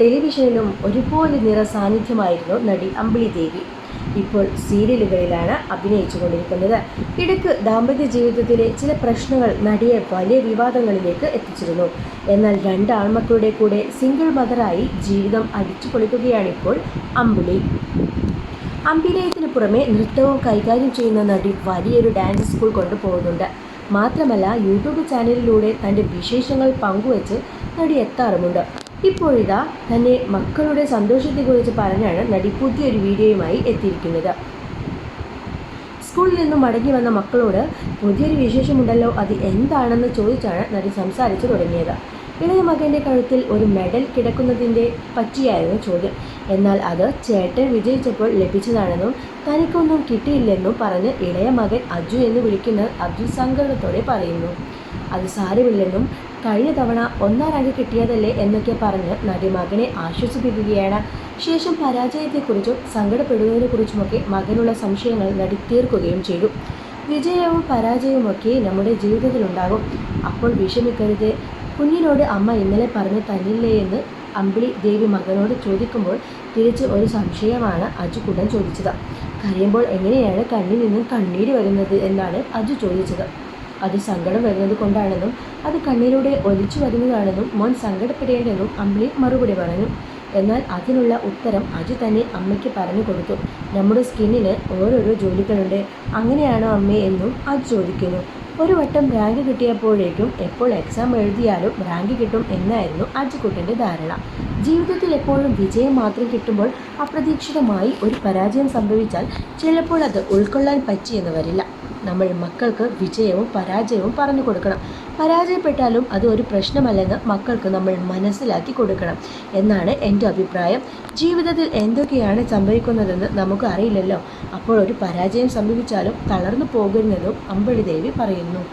ടെലിവിഷനിലും ഒരുപോലെ നിറ സാന്നിധ്യമായിരുന്നു നടി അമ്പിളി ദേവി. ഇപ്പോൾ സീരിയലുകളിലാണ് അഭിനയിച്ചു കൊണ്ടിരിക്കുന്നത് ഇടയ്ക്ക് ദാമ്പത്യ ജീവിതത്തിലെ ചില പ്രശ്നങ്ങൾ നടിയെ വലിയ വിവാദങ്ങളിലേക്ക് എത്തിച്ചിരുന്നു. എന്നാൽ രണ്ട് ആൺമക്കളുടെ കൂടെ സിംഗിൾ മദറായി ജീവിതം അടിച്ചു പൊളിക്കുകയാണിപ്പോൾ അമ്പിളി. അഭിനയത്തിന് പുറമെ നൃത്തവും കൈകാര്യം ചെയ്യുന്ന നടി വലിയൊരു ഡാൻസ് സ്കൂൾ കൊണ്ടുപോകുന്നുണ്ട്. മാത്രമല്ല യൂട്യൂബ് ചാനലിലൂടെ തന്റെ വിശേഷങ്ങൾ പങ്കുവച്ച് നടി എത്താറുമുണ്ട്. ഇപ്പോഴിതാ തന്നെ മക്കളുടെ സന്തോഷത്തെക്കുറിച്ച് പറഞ്ഞാണ് നടി പുതിയൊരു വീഡിയോയുമായി എത്തിയിരിക്കുന്നത്. സ്കൂളിൽ നിന്നും മടങ്ങി വന്ന മക്കളോട് പുതിയൊരു വിശേഷമുണ്ടല്ലോ അത് എന്താണെന്ന് ചോദിച്ചാണ് നടി സംസാരിച്ചു തുടങ്ങിയത്. ഇളയ മകന്റെ കഴുത്തിൽ ഒരു മെഡൽ കിടക്കുന്നതിന്റെ പറ്റിയായിരുന്നു ചോദ്യം. എന്നാൽ അത് ചേട്ടൻ വിജയിച്ചപ്പോൾ ലഭിച്ചതാണെന്നും തനിക്കൊന്നും കിട്ടിയില്ലെന്നും പറഞ്ഞ് ഇളയ മകൻ അജു എന്ന് വിളിക്കുന്ന അബ്ദുൽ സങ്കടത്തോടെ പറയുന്നു. അത് സാരമില്ലെന്നും കഴിഞ്ഞ തവണ ഒന്നാം റാങ്ക് കിട്ടിയതല്ലേ എന്നൊക്കെ പറഞ്ഞ് നടി മകനെ ആശ്വസിപ്പിക്കുകയാണ്. ശേഷം പരാജയത്തെക്കുറിച്ചും സങ്കടപ്പെടുന്നതിനെക്കുറിച്ചുമൊക്കെ മകനുള്ള സംശയങ്ങൾ നടി തീർക്കുകയും ചെയ്തു. വിജയവും പരാജയവുമൊക്കെ നമ്മുടെ ജീവിതത്തിലുണ്ടാകും. അപ്പോൾ വിഷമിക്കരുത്. കുഞ്ഞിനോട് അമ്മ ഇന്നലെ പറഞ്ഞു തന്നില്ലേ എന്ന് അമ്പിളി ദേവി മകനോട് ചോദിക്കുമ്പോൾ തിരിച്ച് ഒരു സംശയമാണ് അജു കുടൻ ചോദിച്ചത്. കരയുമ്പോൾ എങ്ങനെയാണ് കണ്ണിൽ നിന്നും കണ്ണീര് വരുന്നത് എന്നാണ് അജു ചോദിച്ചത്. അത് സങ്കടം വരുന്നത് കൊണ്ടാണെന്നും അത് കണ്ണിലൂടെ ഒലിച്ചു വരുന്നതാണെന്നും മോൻ സങ്കടപ്പെടേണ്ടെന്നും അമ്പിളി മറുപടി പറഞ്ഞു. എന്നാൽ അതിനുള്ള ഉത്തരം അജു തന്നെ അമ്മയ്ക്ക് പറഞ്ഞു കൊടുത്തു. നമ്മുടെ സ്കിന്നിന് ഓരോരോ ജോലികളുണ്ട്. അങ്ങനെയാണോ അമ്മ എന്നും അജു ചോദിക്കുന്നു. ഒരു വട്ടം റാങ്ക് കിട്ടിയപ്പോഴേക്കും എപ്പോൾ എക്സാം എഴുതിയാലും റാങ്ക് കിട്ടും എന്നായിരുന്നു അജുക്കുട്ടന്റെ ധാരണ. ജീവിതത്തിൽ എപ്പോഴും വിജയം മാത്രം കിട്ടുമ്പോൾ അപ്രതീക്ഷിതമായി ഒരു പരാജയം സംഭവിച്ചാൽ ചിലപ്പോൾ അത് ഉൾക്കൊള്ളാൻ പറ്റിയെന്ന് വരില്ല. നമ്മൾ മക്കൾക്ക് വിജയവും പരാജയവും പറഞ്ഞു കൊടുക്കണം. പരാജയപ്പെട്ടാലും അത് ഒരു പ്രശ്നമല്ലെന്ന് മക്കൾക്ക് നമ്മൾ മനസ്സിലാക്കി കൊടുക്കണം. എന്നാണ് എന്റെ അഭിപ്രായം. ജീവിതത്തിൽ എന്തൊക്കെയാണ് സംഭവിക്കുന്നതെന്ന് നമുക്ക് അറിയില്ലല്ലോ. അപ്പോൾ ഒരു പരാജയം സംഭവിച്ചാലും തളർന്നു പോകരുതെന്നും അമ്പഴിദേവി പറയുന്നു.